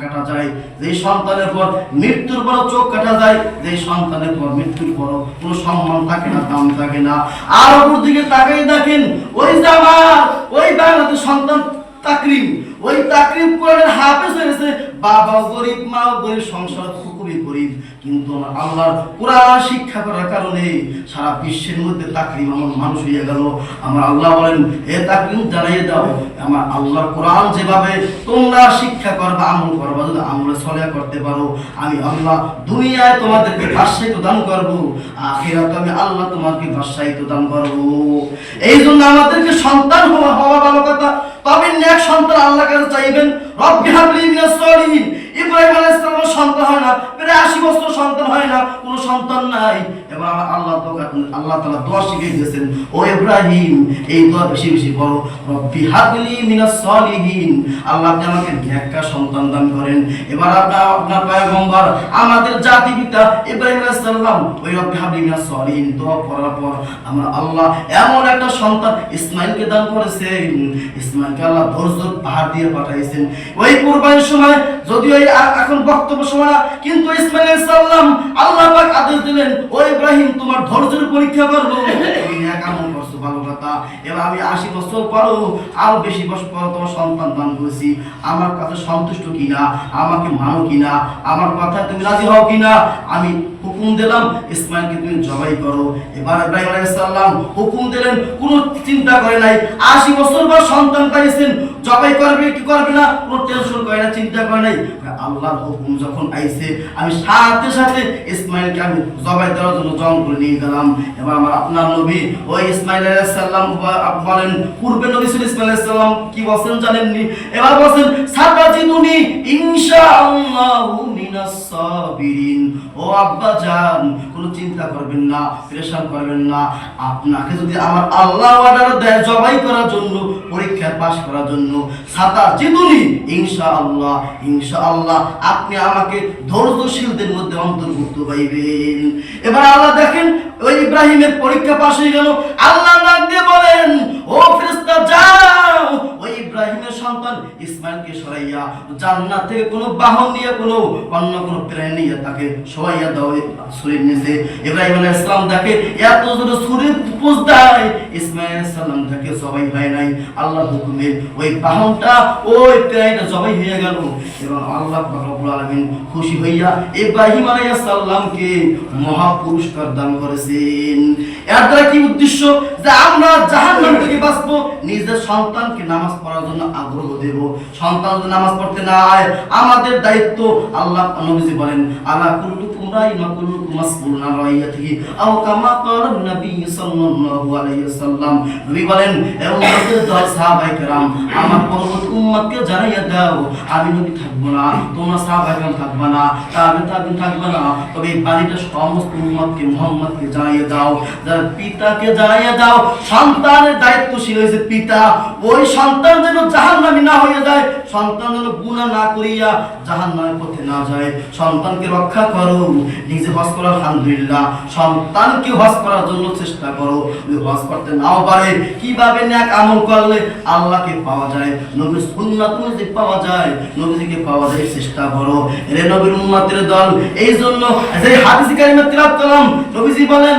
কাটা যায় যে সন্তানের পর মৃত্যুর পর চোখ কাটা যায় যে সন্তানের পর মৃত্যুর পর কোনো সম্মান থাকে না, দাম থাকে না। আর ওপর দিকে তাকাই দেখেন, ওই জামা ওই বাংলাদেশ সন্তান তাকরিম, ওই তাকরিম কোরআনের হাফেজ হয়েছে বাবা গরিব, মা গরিব, সংসার খুবই গরিব। কিন্তু আল্লাহর কোরআন শিক্ষা করার কারণে সারা বিশ্বের মধ্যে তাকরিম আমার মানুষ হয়ে গেল। আমার আল্লাহ বলেন এ তাকরিম জানাইয়ে দাও, আমার আল্লাহর কোরআন যেভাবে তোমরা শিক্ষা করবা, আমল করবা, যদি আমলে চলে করতে পারো, আমি আল্লাহ দুনিয়ায় তোমাদেরকে বাদশাহিত দান করব, আখিরাতে আমি আল্লাহ তোমাকে বাদশাহিত দান করব। এই জন্য আমাদেরকে সন্তান হওয়া হওয়া ভালো কথা। তবে এক সন্তান আল্লাহ কাছে চাইবেন, রব্বি হাবলি মিনাস সলিহিন। ইব্রাহিম আলাইহিস সালামের সন্তান হয় না। প্রায় 80 বছর সন্তান হয় না, কোনো সন্তান নাই। আল্লাহ আল্লাহ তাআলা দোয়া শিখিয়ে দিয়েছেন, ও ইব্রাহিম, এই দোয়া বেশি বেশি পড়ো। রব্বি আল্লাহ আমাকে সন্তান দান করেন। এবার আপনার আপনার আমাদের জাতি পিতা ইব্রাহিম ওই রব্বি হাবলি দোয়া পড়ার পর আমরা আল্লাহ এমন একটা সন্তান ইসমাইলকে দান করেছেন। ইসমাইলকে আল্লাহ ধৈর্য পাহাড় দিয়ে পাঠাইছেন। ওই কুরবানির সময়, যদিও এখন বক্তব্য সময় কিন্তু আল্লাহ পাক আদেশ দিলেন ও ইব্রাহিম তোমার ধৈর্যের পরীক্ষা করব কথা এবার আমি আশি বছর পরও আরও বেশি বছর পর তোমার সন্তান দান করেছি। আমার কাছে সন্তুষ্ট কিনা? আমাকে মানো কিনা? আমার কথা তুমি রাজি হও কিনা? আমি হুকুম দিলাম, ইসমাইলকে তুমি জবাই করো। এবার ইব্রাহিম আলাইহিস সালাম হুকুম দিলেন, কোনো চিন্তা করে নাই। আশি বছর পর সন্তান পাইছেন, জবাই করবে কি করবে না? কোনো টেনশন করে না, চিন্তা করে নাই। আল্লাহর হুকুম যখন আইছে, আমি সাথে সাথে ইসমাইলকে আমি জবাই দেওয়ার জন্য জঙ্গল নিয়ে গেলাম। এবার আমার আপনার নবী ওই ইসমাইল আলাইসাল্লাম বলেন, পূর্বে নবী ছিল ইসমাইল আলাইসাল্লাম কি বলছেন জানেননি? এবার বলছেন সাতাজিদুনি ইনশাআল্লাহু মিনাস সাবিরিন। ও আব্বা জান কোনো চিন্তা করবেন না প্রেশার করবেন না। আপনাকে যদি আমার আল্লাহ অর্ডার দেয় জবাই করার জন্য পরীক্ষা পাশ করার জন্য সাতা জিদুনি ইনশাআল্লাহ ইনশাআল্লাহ, আপনি আমাকে ধৈর্যশীলদের মধ্যে অন্তর্ভুক্ত পাইবেন এবার আল্লাহ দেখেন, ওই ইব্রাহিমের পরীক্ষা পাশ হয়ে গেল। আল্লাহ ডাক দিয়ে বলেন, ও ফেরেশতা যাও ওই ইব্রাহিমের সন্তান ইসমাইলকে সরাইয়া জান্নাত থেকে কোনো বাহন নিয়ে, কোনো অন্য কোনো প্রাণ নিয়ে তাকে সরাইয়া নিচে। ইব্রাহিম আলাইহিস সালাম তাকে এত জোরে পোজ দেয়, ইসমাইল সালাম তাকে সবাই হয় নাই। আল্লাহ হুকুমে ওই বাহনটা, ওই জবাই হয়ে গেল। এবং আল্লাহ রব্বুল খুশি হইয়া ইব্রাহিম মহা পুরস্কার দান করেছেন। এর দ্বারা কি উদ্দেশ্য? যে আমরা জাহান্নাম থেকে বাঁচবো নিজের সন্তানকে নামাজ পড়ার জন্য আগ্রহ দেব। সন্তান যদি নামাজ পড়তে না আয় আমাদের দায়িত্ব আল্লাহ নবীজি বলেন, আলা কুল্লুকুম রাইন ওয়া কুল্লুকুম মাসউলুন আন রাইয়াতিহি আও কামা ক্বালা নবী সাল্লাল্লাহু আলাইহি নবী বলেন কেরাম, আমার উম্মতকে জানাইয়া দাও। আমি নবী থাকব না, তোমরা থাকবে না তাবে তাবে না। তবে এই সমস্ত উম্মতকে, মুহাম্মদকে জানাইয়া দাও। পিতাকে জানাইয়া দাও, সন্তানের দায়িত্বশীল হয়েছে পিতা। ওই সন্তান যেন জাহান্নামী না হয়ে যায়, সন্তান যেন গুনাহ না করিয়া জাহান্নামের পথে না যায়। সন্তানকে রক্ষা করো, নিজে হজ করো, আলহামদুলিল্লাহ। সন্তানকে হজ করার জন্য চেষ্টা করো। যদি করতে নাও পারে, কীভাবে ন্যাক আমল করলে আল্লাহকে পাওয়া যায়? নবীর সুন্নাত অনুযায়ী পাওয়া যায়, নবীজিকে পাওয়া যায় চেষ্টা করো। রে নবীর উম্মতের দল এই জন্য যে হাদিস কারিমে তিলাওয়াত করলাম, নবীজি বলেন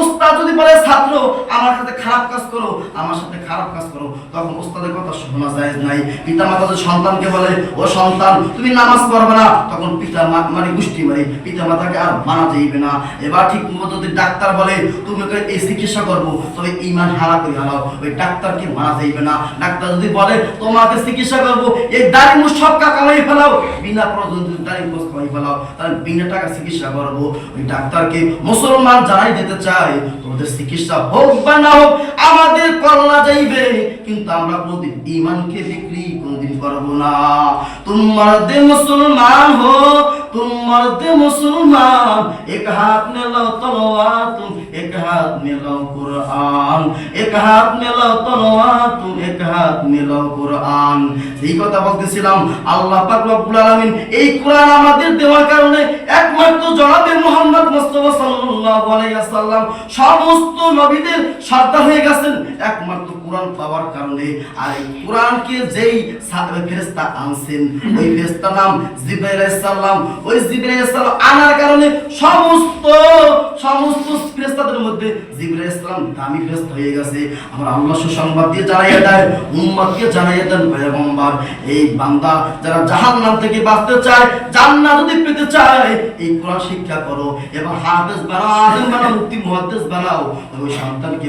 উস্তাদ যদি বলে, ছাত্র, আমার সাথে খারাপ কাজ করো, আমার সাথে খারাপ কাজ করো, তখন উস্তাদের কথা শোনা যায় নাই। পিতা মাতা যদি সন্তানকে বলে, ও সন্তান, তুমি নামাজ পড়বে না, তখন পিতা মানে গোষ্ঠী মারি পিতা মাতাকে আর মানা যাইবে না। এবার ঠিক মতো যদি ডাক্তার বলে, তুমি ওকে এই চিকিৎসা করব, তবে ইমান হারা করে হারাও, ওই ডাক্তারকে মানা যাইবে না? ডাক্তার যদি বলে, তোমাকে চিকিৎসা করব, এই দাড়ি সব কামাই ফেলাও, বিনা প্রয়োজন দাড়ি মুখ কামাই ফেলাও, তাহলে বিনা টাকা চিকিৎসা করব। ওই ডাক্তারকে মুসলমান জানাই দিতে চায় তোমাদের চিকিৎসা হোক বা না হোক, আমাদের করোনা যাইবে। কিন্তু আমরা কোনদিন ইমানকে বিক্রি কোনদিন করব না। তোমাদের মুসলমান হোক मर्द मुसलमान एक हाथ में लो तलवार तुम एक हाथ में लो कुरान एक हाथ में लो तलवार तुम एक हाथ में लो কুরআন এই কথা বলতেছিলাম আল্লাহ পাক রব্বুল আলামিন এই কোরআন আমাদের দেওয়ার কারণে একমাত্র জনাবে মুহাম্মদ মুস্তাফা সাল্লাল্লাহু আলাইহি ওয়াসাল্লাম সমস্ত নবীদের সর্দার হয়ে গেছেন একমাত্র কোরআন পাওয়ার কারণে আর এই কোরআনকে যেই সাহাবে ফেরেশতা আনছেন ওই ফেরেশতার নাম জিবরাইল আলাইহিস সালাম ওই আনার কারণে সমস্ত সমস্ত মধ্যে দামি হয়ে গেছে। আমরা আল্লাহ সুসংবাদ দিয়ে জানাইয়া দেয় জানাইয়া দেন, পয়গম্বর, এই বান্দা যারা থেকে বাঁচতে চায় যদি পেতে চায়, এই কোরআন শিক্ষা করো এবং হাফেজ বানাও বানাও মুক্তি মুহাদ্দিস বানাও ওই সন্তানকে